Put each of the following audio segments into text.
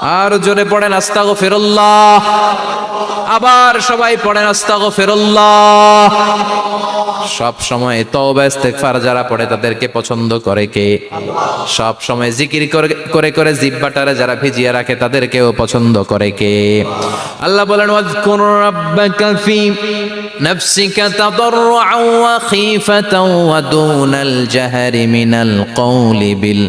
আর জোরে পড়েন আস্তাগো ফেরল্লাহ আবার সবাই পড়েন আস্তাগো ফেরল্লাহ সব সময় তওবা যারা পড়ে তাদেরকে পছন্দ করে কে? সব সময় জিকির করে করে জিব্বাটারে যারা ভিজিয়ে রাখে তাদেরকেও পছন্দ করে কে? আল্লাহ বলেন, ওয়াজকুর রাব্বাকা ফি নাফসিকা তাদাররুআ ওয়া খিফাতাও ওয়া দুনাল জাহরি মিনাল কওলি বিল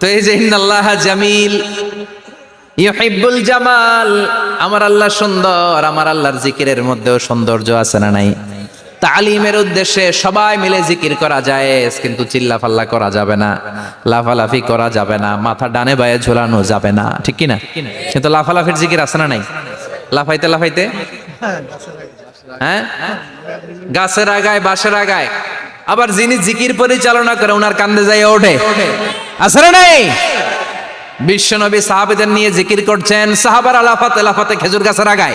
তো এই যে, ইন্নাল্লাহ জামিল, ইউহিব্বুল জামাল। আমার আল্লাহ সুন্দর, আমার আল্লাহর জিকিরের মধ্যেও সৌন্দর্য আছে না নাই? তালিমের উদ্দেশ্যে সবাই মিলে জিকির করা যায় কিন্তু চিল্লা ফাল্লা করা যাবে না, লাফালাফি করা যাবে না, মাথা ডানে বায়ে ঝোলানো যাবে না, ঠিক কি না কিন্তু লাফালাফির জিকির আছে না নাই? লাফাইতে লাফাইতে? হ্যাঁ? গাছের আগায়, বাঁশের আগায়? আবার যিনি জিকির পরিচালনা করে ওনার কান্দে যাই ওঠে। না নাই? বিশ্বনবী সাহাবিদের নিয়ে জিকির করছেন, সাহাবার আলাফাত আলাফাতে খেজুর গাছের আগায়।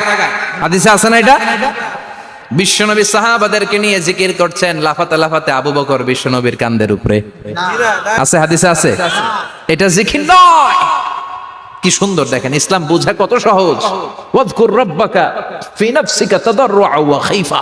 হাদিসে আছে না এটা? বিশ্বনবী সাহাবাদেরকে নিয়ে জিকির করছেন, লাফাতে লাফাতে আবু বকর বিশ্বনবীর কান্দের উপরে। আছে, হাদিসে আছে? এটা জিকির নয়। কি সুন্দর দেখেন, ইসলাম বোঝা কত সহজ। ওয়াজকুর রাব্বাকা ফি নাফসিকা তাদাররুআ ওয়া খাইফা।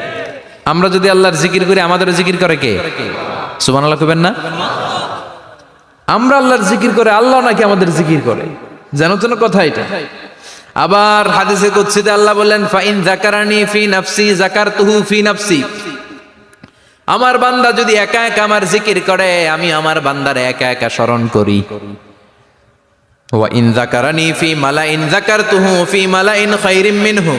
আমরা যদি আল্লাহর জিকির করি আমাদের জিকির করে কে? সুবহানাল্লাহ কবেন না? আমরা আল্লাহর জিকির করে, আল্লাহ নাকি আমাদের জিকির করে। জানো তো কথা এটা। আবার হাদিসে কুদসিতে আল্লাহ বললেন, ফাইন জাকারানি ফি নাফসি জাকারতুহু ফি নাফসি। আমার বান্দা যদি একা একা আমার জিকির করে, আমি আমার বান্দারে একা একা স্মরণ করি। ওয়া ইন জাকারানি ফি মালাইন জাকারতুহু ফি মালাইন খাইরিম মিনহু।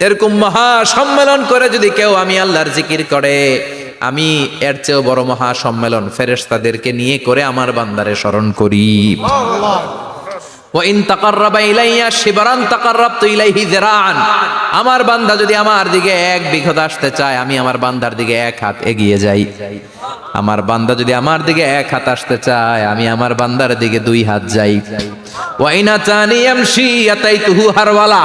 এরকম মহা সম্মেলন করে যদি কেউ আমি আল্লাহর জিকির করে, আমি এর চেয়েও বড় মহা সম্মেলন ফেরেশতাদেরকে নিয়ে করে আমার বান্দারে স্মরণ করি। আমার বান্দা যদি আমার দিকে এক বিঘত আসতে চায়, আমি আমার বান্দার দিকে এক হাত এগিয়ে যাই। আমার বান্দা যদি আমার দিকে এক হাত আসতে চায়, আমি আমার বান্দার দিকে দুই হাত যাই। ওয়াইনা তানি ইয়ামশি আতাইতুহু হারওয়ালা।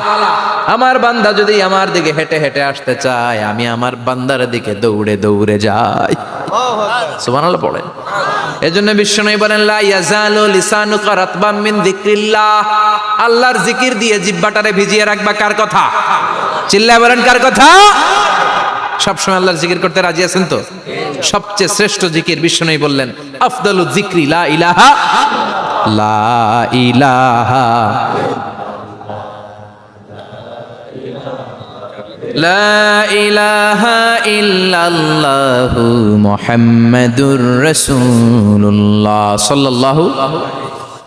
আমার বান্দা যদি আমার দিকে হেঁটে হেঁটে আসতে চায়, আমি আমার বান্দার দিকে দৌড়ে দৌড়ে যাই। সুবহানাল্লাহ পড়েন এজন্য বিশ্বনবী বলেন, লা ইয়াজালু লিসানুকা রাতবাম মিন যিকরিল্লাহ। আল্লাহর জিকির দিয়ে জিহ্বাটারে ভিজিয়ে রাখবা কার কথা? চিল্লায় বলেন কার কথা? সবসময় আল্লাহর জিকির করতে রাজি আছেন তো? সবচেয়ে শ্রেষ্ঠ জিকির বিশ্বনবী বললেন আফদালু যিকরি লা ইলাহা লা ইলাহা لا إله إلا الله محمد رسول الله صلى الله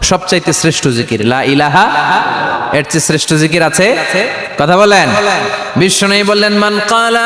সবচাইতে শ্রেষ্ঠ জিকির লা ইলাহা এর চেয়ে শ্রেষ্ঠ জিকির আছে কথা বলেন বিষ্ণু বললেন মান কালা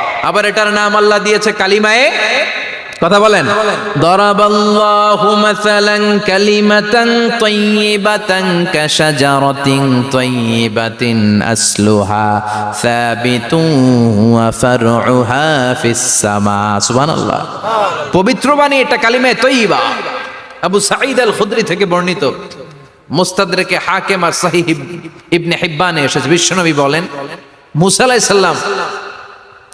আবার এটার নাম আল্লাহ দিয়েছে কালিমায়ে কথা বলেন। দরাবাল্লাহু মাসালান কালিমাতান তাইয়িবাতান কাশাজারাতিন তাইয়িবাতিন আসলুহা সাবিতুন ওয়া ফারউহা ফিস সামা। সুবহানাল্লাহ। পবিত্র বাণী এটা কালিমায়ে তাইয়িবা। আবু সাঈদ আল খুদরি থেকে বর্ণিত। মুস্তাদরেকে হাকিম আর সাহিহ ইবনে হিব্বানে এসেছে। বিশ্বনবী বলেন মুসা আলাইহিস সালাম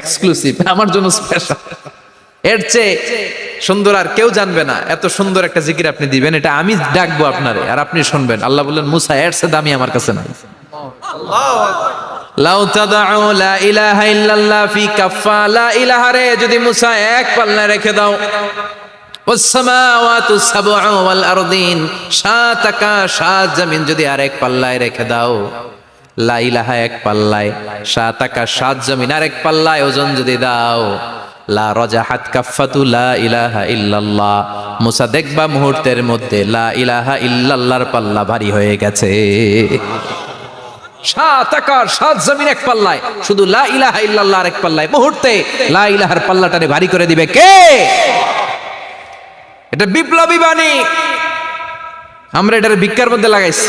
এক্সক্লুসিভ আমার জন্য স্পেশাল এর চেয়ে সুন্দর আর কেউ জানবে না। এত সুন্দর একটা জিকির আপনি দিবেন, এটা আমি ডাকবো আপনারে, আর আপনি শুনবেন। আল্লাহ বললেন, মুসা, এর চেয়ে দামি আমার কাছে নাই। যদি মুসা এক পাল্লা রেখে দাও। সাত আকাশ সাত জমিন যদি আরেক পাল্লায় রেখে দাও। লা ইলাহা এক পাল্লায়, সাত আকাশ, সাত জমিন আর এক পাল্লায় ওজন যদি দাও। লা ইলাহা দেখবা মুহূর্তের মধ্যে লা ইলাহা পাল্লা ভারী হয়ে গেছে। সাত জমিন এক পাল্লায়, শুধু লা ইলাহা এক পাল্লায়। মুহূর্তে লা ইলাহার পাল্লাটারে ভারী করে দিবে কে? এটা বিপ্লবী বাণী। আমরা এটার ভিক্ষার মধ্যে লাগাইছি।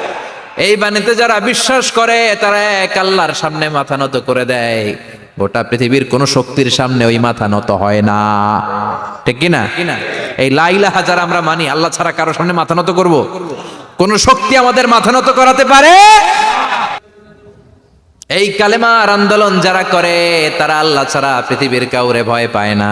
এই বাণীতে যারা বিশ্বাস করে, তারা এক আল্লাহর সামনে মাথা নত করে দেয়। গোটা পৃথিবীর কোন শক্তির সামনে ওই মাথা নত হয় না। ঠিক কিনা? এই লাইলাহা যারা আমরা মানি, আল্লাহ ছাড়া কারও সামনে মাথা নত করব? কোন শক্তি আমাদের মাথা নত করাতে পারে? এই কালেমার আন্দোলন যারা করে, তারা আল্লাহ ছাড়া পৃথিবীর কাউরে ভয় পায় না।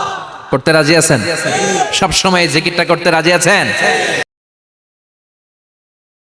করতে রাজি আছেন? সব সময় জিকিরটা করতে রাজি আছেন?